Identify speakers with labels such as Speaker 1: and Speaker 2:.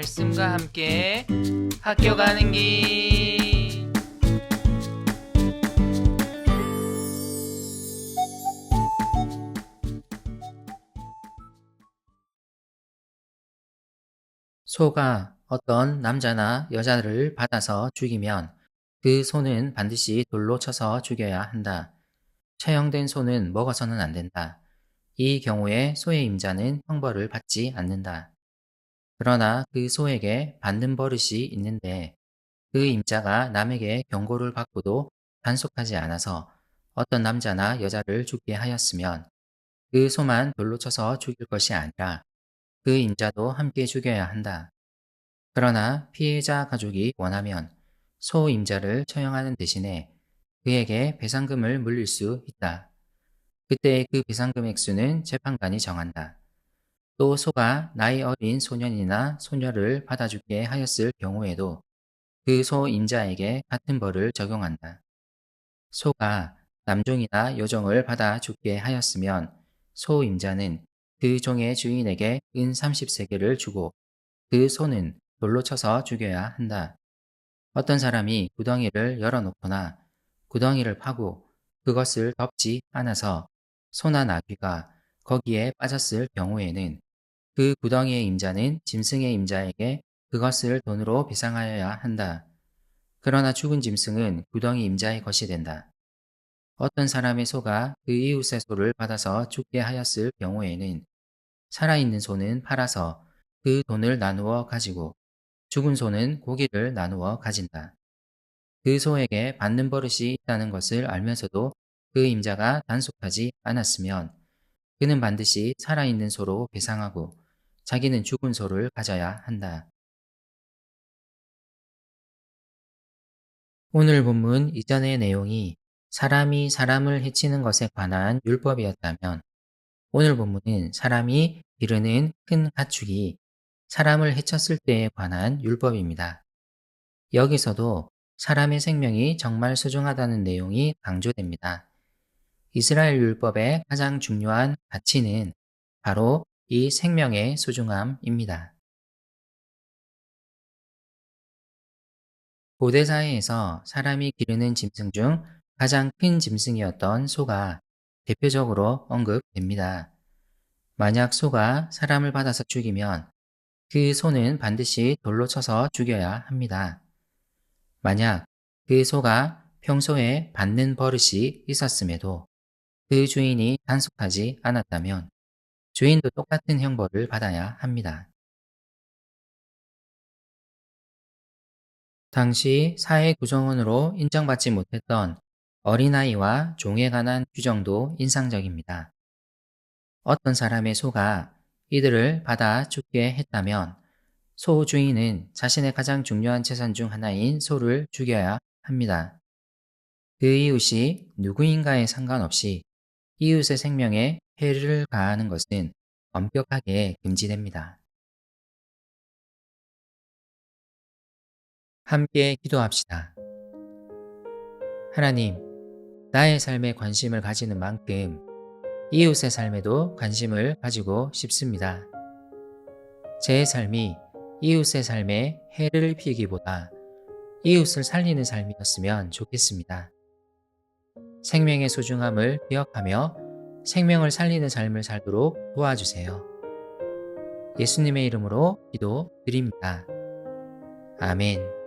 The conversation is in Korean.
Speaker 1: 말씀과 함께 학교 가는 길. 소가 어떤 남자나 여자를 받아서 죽이면 그 소는 반드시 돌로 쳐서 죽여야 한다. 처형된 소는 먹어서는 안 된다. 이 경우에 소의 임자는 형벌을 받지 않는다. 그러나 그 소에게 받는 버릇이 있는데 그 임자가 남에게 경고를 받고도 단속하지 않아서 어떤 남자나 여자를 죽게 하였으면 그 소만 돌로 쳐서 죽일 것이 아니라 그 임자도 함께 죽여야 한다. 그러나 피해자 가족이 원하면 소 임자를 처형하는 대신에 그에게 배상금을 물릴 수 있다. 그때 그 배상금 액수는 재판관이 정한다. 또 소가 나이 어린 소년이나 소녀를 받아주게 하였을 경우에도 그소 임자에게 같은 벌을 적용한다. 소가 남종이나 여종을 받아 죽게 하였으면 소 임자는 그 종의 주인에게 은 30세계를 주고 그 소는 돌로 쳐서 죽여야 한다. 어떤 사람이 구덩이를 열어놓거나 구덩이를 파고 그것을 덮지 않아서 소나 나귀가 거기에 빠졌을 경우에는 그 구덩이의 임자는 짐승의 임자에게 그것을 돈으로 배상하여야 한다. 그러나 죽은 짐승은 구덩이 임자의 것이 된다. 어떤 사람의 소가 그 이웃의 소를 받아서 죽게 하였을 경우에는 살아있는 소는 팔아서 그 돈을 나누어 가지고 죽은 소는 고기를 나누어 가진다. 그 소에게 받는 버릇이 있다는 것을 알면서도 그 임자가 단속하지 않았으면 그는 반드시 살아있는 소로 배상하고 자기는 죽은 소를 가져야 한다. 오늘 본문 이전의 내용이 사람이 사람을 해치는 것에 관한 율법이었다면 오늘 본문은 사람이 기르는 큰 가축이 사람을 해쳤을 때에 관한 율법입니다. 여기서도 사람의 생명이 정말 소중하다는 내용이 강조됩니다. 이스라엘 율법의 가장 중요한 가치는 바로 이 생명의 소중함입니다. 고대 사회에서 사람이 기르는 짐승 중 가장 큰 짐승이었던 소가 대표적으로 언급됩니다. 만약 소가 사람을 받아서 죽이면 그 소는 반드시 돌로 쳐서 죽여야 합니다. 만약 그 소가 평소에 받는 버릇이 있었음에도 그 주인이 단속하지 않았다면 주인도 똑같은 형벌을 받아야 합니다. 당시 사회 구성원으로 인정받지 못했던 어린아이와 종에 관한 규정도 인상적입니다. 어떤 사람의 소가 이들을 받아 죽게 했다면 소 주인은 자신의 가장 중요한 재산 중 하나인 소를 죽여야 합니다. 그 이웃이 누구인가에 상관없이 이웃의 생명에 해를 가하는 것은 엄격하게 금지됩니다. 함께 기도합시다. 하나님, 나의 삶에 관심을 가지는 만큼 이웃의 삶에도 관심을 가지고 싶습니다. 제 삶이 이웃의 삶에 해를 입히기보다 이웃을 살리는 삶이었으면 좋겠습니다. 생명의 소중함을 기억하며 생명을 살리는 삶을 살도록 도와주세요. 예수님의 이름으로 기도 드립니다. 아멘.